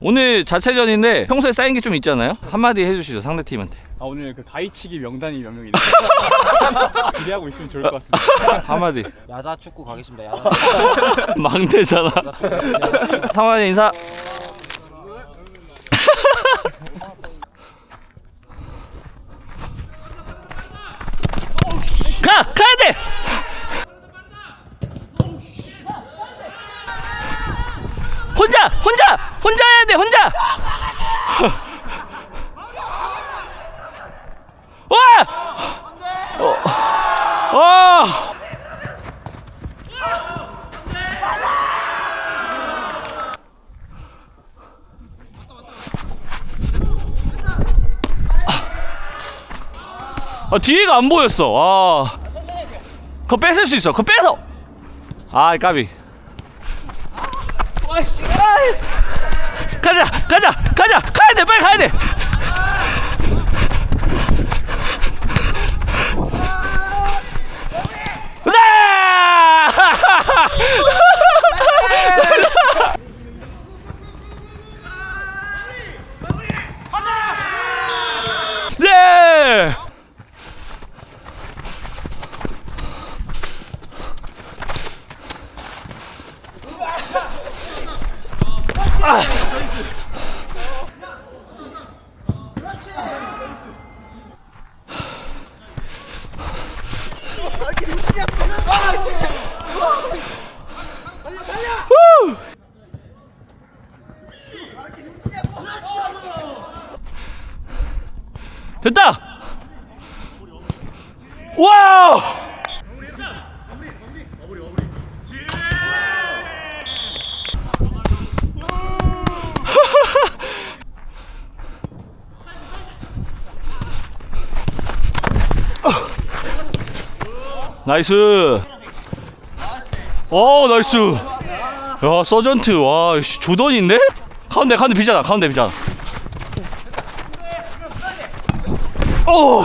오늘 자체전인데 평소에 쌓인 게 좀 있잖아요. 한마디 해주시죠 상대 팀한테. 아 오늘 그 가위치기 명단이 몇 명이네. 기대하고 있으면 좋을 것 같습니다. 한마디. 야자 축구 가겠습니다. 야자 막내잖아. 축구. 상환이 인사. 가! 가야 돼! 혼자! 혼자! 해야 돼! 혼자! 와! 어. 와! 아 뒤에가 안 보였어. 아. 그거 뺏을 수 있어. 그거 뺏어. 아, 까비. 가자, 가자, 가자, 가야 돼, 빨리 가야 돼. 네! 네! 후! 됐다! 와우! 나이스. 오 나이스. 야 서전트 와 씨, 조던인데? 가운데 가운데 비잖아 가운데 비잖아. 오.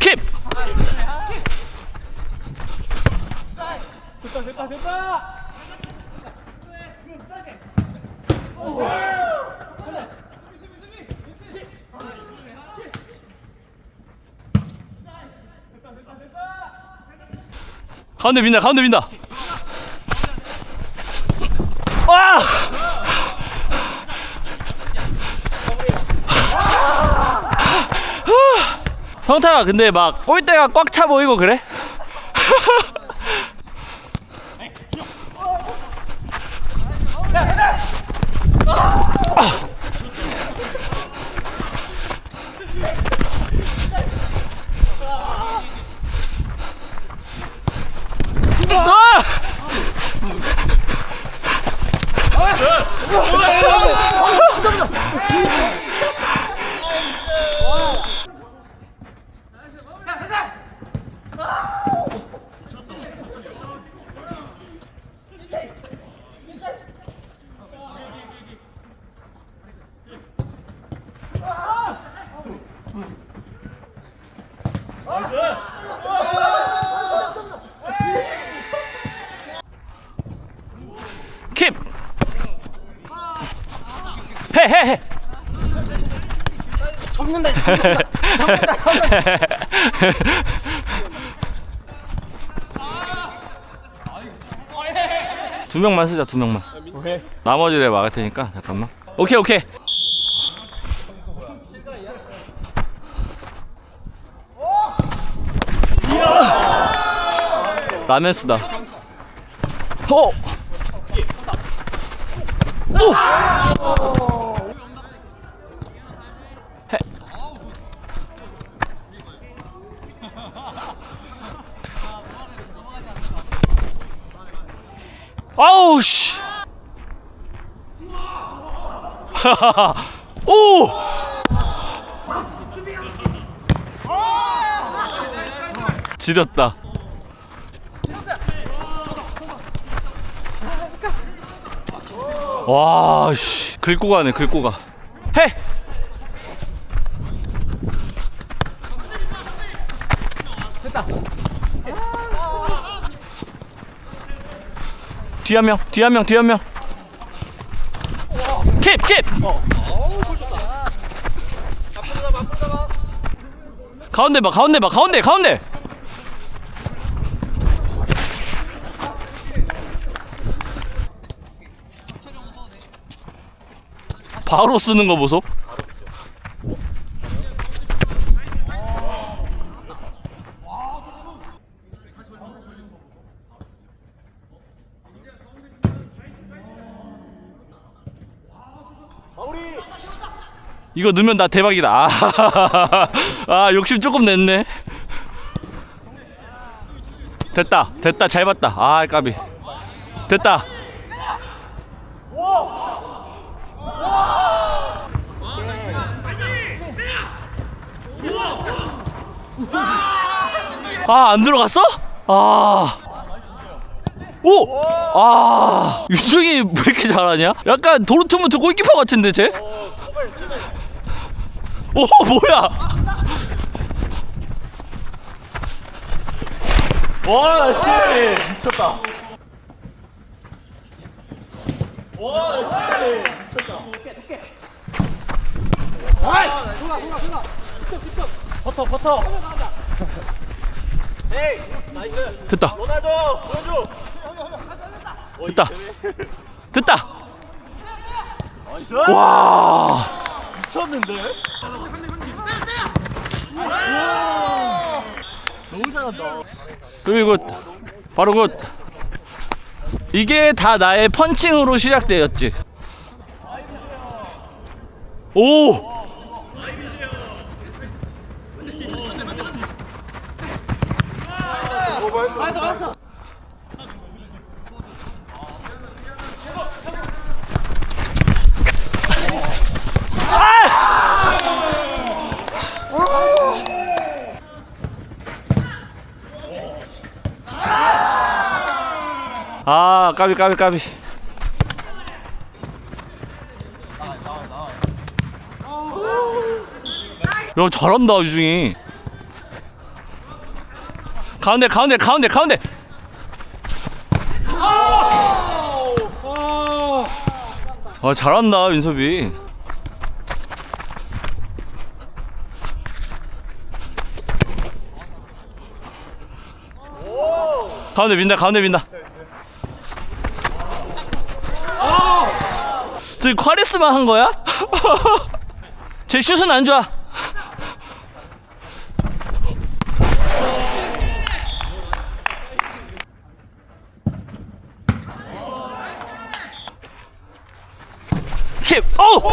킵. 가운데 민다 가운데 민다 와 성타가 근데 막 골대가 꽉 차 보이고 그래? 어, 어, 어, 어. 두 명만 쓰자, 두 명만. 오케이. 나머지 내가 막을 테니까, 잠깐만. 오케이, 오케이. 라면 쓰다. 호! 오! 아우 씨. 오! 지렸다. 와, 씨. 긁고 가네, 긁고 가. 해! 뒤 한 명, 뒤 한 명, 뒤 한 명. 캡, 캡. 가운데 봐, 가운데 봐, 가운데, 가운데. 바로 쓰는 거 보소. 이거 넣으면 나 대박이다. 아, 아 욕심 조금 냈네. 됐다, 됐다, 잘 봤다. 아, 까비. 됐다. 아, 안 들어갔어? 아. 오! 아, 유중이 왜 이렇게 잘하냐? 약간 도르트문트 골키퍼 같은데, 쟤? 오, 뭐야? 와, 씨! 미쳤다. 와, 씨! 미쳤다. 버터, 버터. 됐다. 로나도, 보여줘. 됐다. 됐다. 나이스. 와. 미쳤는데? 우와. 너무 잘한다. 그리고 바로 굿. 이게 다 나의 펀칭으로 시작되었지. 오. 아, 까비 까비 까비. 야, 잘한다, 유중이. 가운데 가운데 가운데 가운데. 아, 잘한다, 윤섭이. 가운데 민다, 가운데 민다. 저 카리스마 한 거야? 제 슛은 안 좋아. 힙, 오!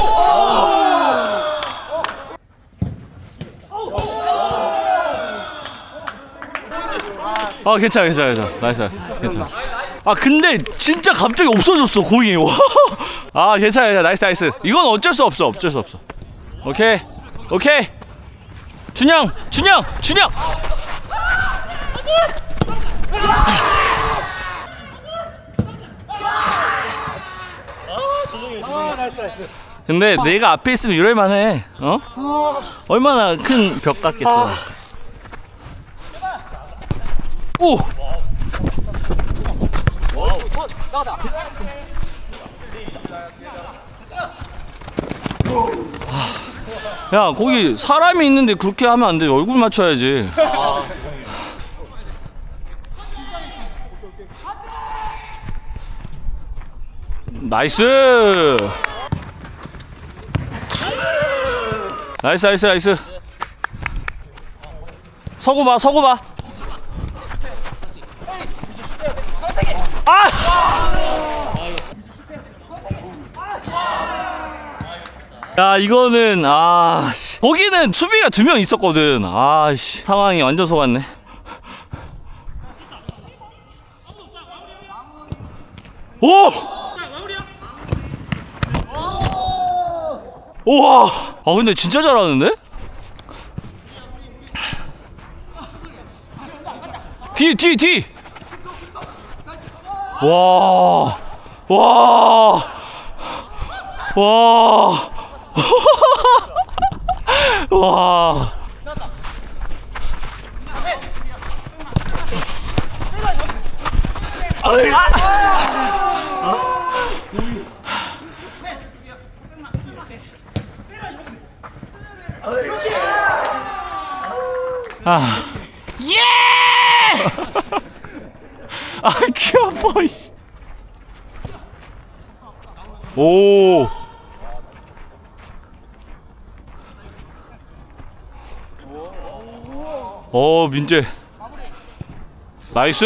아 괜찮아 괜찮아 괜찮아 나이스 나이스 괜찮아 아 근데 진짜 갑자기 없어졌어 공이 와. 아 괜찮아 괜찮아 나이스 나이스. 이건 어쩔 수 없어. 어쩔 수 없어. 오케이. 오케이. 준영 준영 준영. 근데 내가 앞에 있으면 이럴만 해. 어? 얼마나 큰 벽 같겠어. 오! 야 거기 사람이 있는데 그렇게 하면 안 돼. 얼굴 맞춰야지. 나이스! 나이스 나이스 나이스. 서고 봐 서고 봐 야 이거는 아 씨. 거기는 수비가 두 명 있었거든 아씨 상황이 완전 속았네 오! 우와 아 근데 진짜 잘하는데? 뒤 뒤 뒤! 와! 와! 와! 와. 아이. 아. 예! 아, 귀 아파, 씨. 오. 오, 민재. 나이스!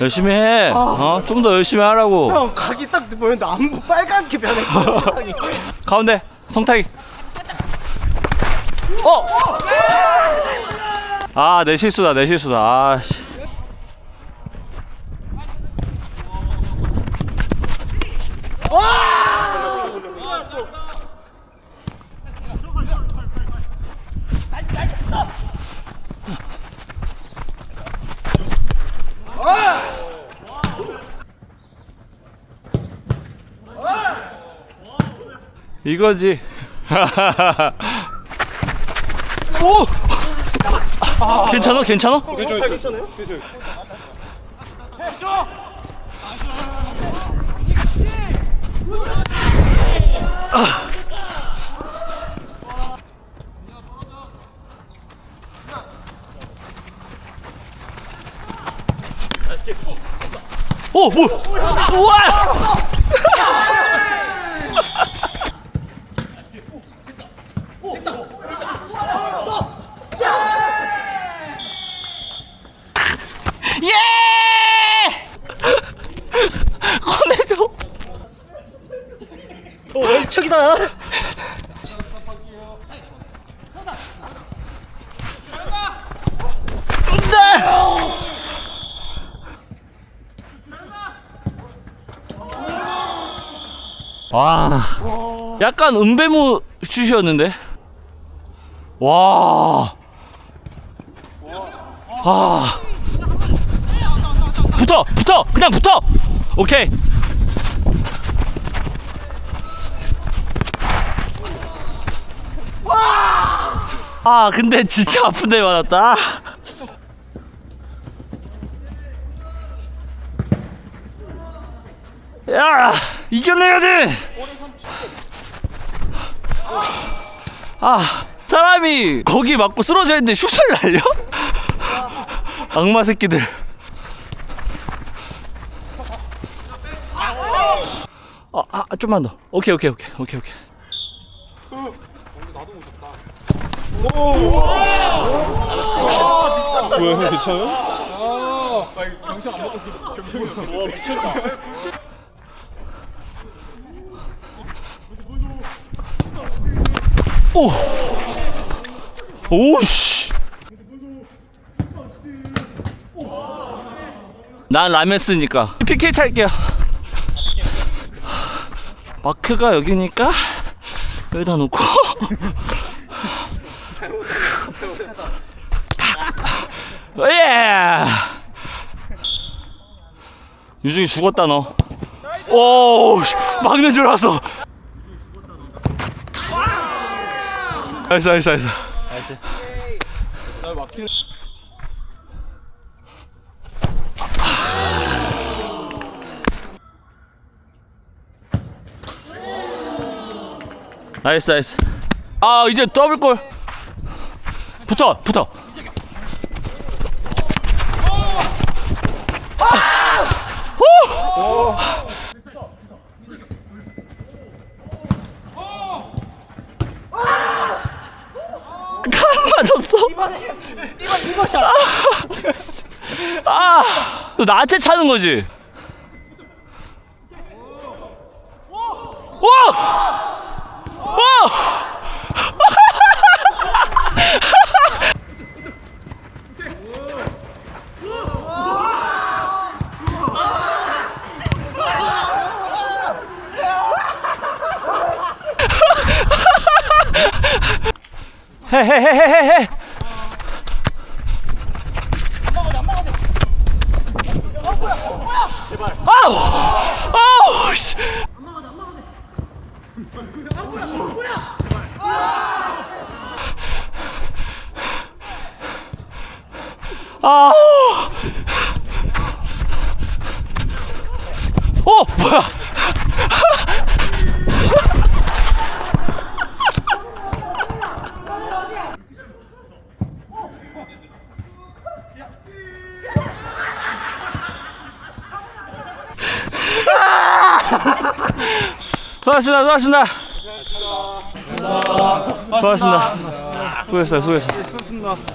열심히 해. 어? 좀 더 열심히 하라고. 형 각이 딱 보였는데 안무 빨갛게 변했어 세상이. 가운데 성타기 어! 아 내 실수다 내 실수다 아 씨 이거지 오! 괜찮아 괜찮아? 오, 뭐? 우와! 꺼내줘. 어 월척이다. 와, 약간 은배무 슛이었는데. 와, 아, 붙어, 붙어, 그냥 붙어. 오케이. 아, 근데 진짜 아픈데 맞았다. 야, 이겨내야 돼. 아, 사람이 거기 맞고 쓰러져 있는데 슛을 날려? 악마 새끼들. 아, 아, 좀만 더. 오케이, 오케이, 오케이, 오케이, 오케이. 뭐야 형 괜찮아요? 오, 오씨. 난 라면 쓰니까 PK 찰게요. 마크가 여기니까 여기다 놓고. 예. 유중이 죽었다 너. 오, 씨, 막는 줄 알았어. 나이스 나이스 나이스. 나이스 나이스. 아 이제 더블 골. 붙어 붙어. 오! 간 맞았어. 이거 샷. 아, 너 나한테 차는 거지? 와! 와! 헤헤헤헤헤 아우 아우 씨. 아우 어 뭐야? 수고하셨습니다 수고하셨습니다. 수고하셨습니다. 수고했어요 수고했어요